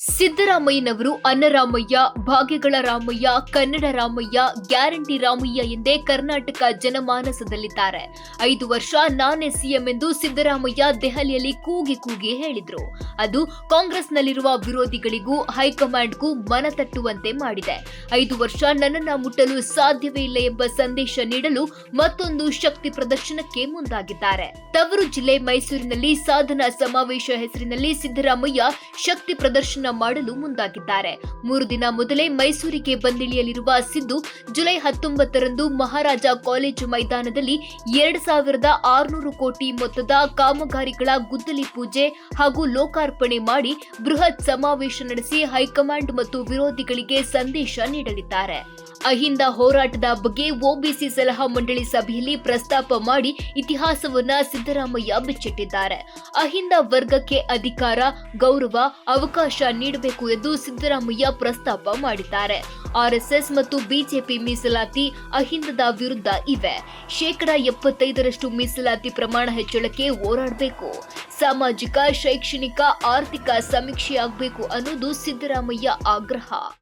ಸಿದ್ದರಾಮಯ್ಯನವರು ಅನ್ನರಾಮಯ್ಯ ಭಾಗ್ಯಗಳ ರಾಮಯ್ಯ, ಕನ್ನಡ ರಾಮಯ್ಯ, ಗ್ಯಾರಂಟಿ ರಾಮಯ್ಯ ಎಂದೇ ಕರ್ನಾಟಕ ಜನಮಾನಸದಲ್ಲಿದ್ದಾರೆ. ಐದು ವರ್ಷ ನಾನೇ ಸಿಎಂ ಎಂದು ಸಿದ್ದರಾಮಯ್ಯ ದೆಹಲಿಯಲ್ಲಿ ಕೂಗಿ ಕೂಗಿ ಹೇಳಿದ್ರು. ಅದು ಕಾಂಗ್ರೆಸ್ನಲ್ಲಿರುವ ವಿರೋಧಿಗಳಿಗೂ, ಹೈಕಮಾಂಡ್ಗೂ ಮನ ತಟ್ಟುವಂತೆ ಮಾಡಿದೆ. ಐದು ವರ್ಷ ನನ್ನನ್ನ ಮುಟ್ಟಲು ಸಾಧ್ಯವೇ ಇಲ್ಲ ಎಂಬ ಸಂದೇಶ ನೀಡಲು ಮತ್ತೊಂದು ಶಕ್ತಿ ಪ್ರದರ್ಶನಕ್ಕೆ ಮುಂದಾಗಿದ್ದಾರೆ. ತವರು ಜಿಲ್ಲೆ ಮೈಸೂರಿನಲ್ಲಿ ಸಾಧನಾ ಸಮಾವೇಶ ಹೆಸರಿನಲ್ಲಿ ಸಿದ್ದರಾಮಯ್ಯ ಶಕ್ತಿ ಪ್ರದರ್ಶನ ಮಾಡಲು ಮುಂದಾಗಿದ್ದಾರೆ. ಮೂರು ದಿನ ಮೊದಲೇ ಮೈಸೂರಿಗೆ ಬಂದಿಳಿಯಲಿರುವ ಸಿದ್ದು, ಜುಲೈ ಹತ್ತೊಂಬತ್ತರಂದು ಮಹಾರಾಜ ಕಾಲೇಜು ಮೈದಾನದಲ್ಲಿ ಎರಡು ಸಾವಿರದ ಆರುನೂರು ಕೋಟಿ ಮೊತ್ತದ ಕಾಮಗಾರಿಗಳ ಗುದ್ದಲಿ ಪೂಜೆ ಹಾಗೂ ಲೋಕಾರ್ಪಣೆ ಮಾಡಿ ಬೃಹತ್ ಸಮಾವೇಶ ನಡೆಸಿ ಹೈಕಮಾಂಡ್ ಮತ್ತು ವಿರೋಧಿಗಳಿಗೆ ಸಂದೇಶ ನೀಡಲಿದ್ದಾರೆ. ಅಹಿಂದ ಹೋರಾಟದ ಬಗ್ಗೆ ಒಬಿಸಿ ಸಲಹಾ ಮಂಡಳಿ ಸಭೆಯಲ್ಲಿ ಪ್ರಸ್ತಾಪ ಮಾಡಿ ಇತಿಹಾಸವನ್ನ ಸಿದ್ದರಾಮಯ್ಯ ಬಿಚ್ಚಿಟ್ಟಿದ್ದಾರೆ. ಅಹಿಂದ ವರ್ಗಕ್ಕೆ ಅಧಿಕಾರ, ಗೌರವ, ಅವಕಾಶ ನೀಡಬೇಕು ಎಂದು ಸಿದ್ದರಾಮಯ್ಯ ಪ್ರಸ್ತಾಪ ಮಾಡಿದ್ದಾರೆ. ಆರ್ಎಸ್ಎಸ್ ಮತ್ತು ಬಿಜೆಪಿ ಮೀಸಲಾತಿ ಅಹಿಂದದ ವಿರುದ್ಧ ಇವೆ. ಶೇಕಡ ಎಪ್ಪತ್ತೈದರಷ್ಟು ಮೀಸಲಾತಿ ಪ್ರಮಾಣ ಹೆಚ್ಚಳಕ್ಕೆ ಹೋರಾಡಬೇಕು. ಸಾಮಾಜಿಕ, ಶೈಕ್ಷಣಿಕ, ಆರ್ಥಿಕ ಸಮೀಕ್ಷೆಯಾಗಬೇಕು ಅನ್ನೋದು ಸಿದ್ದರಾಮಯ್ಯ ಆಗ್ರಹ.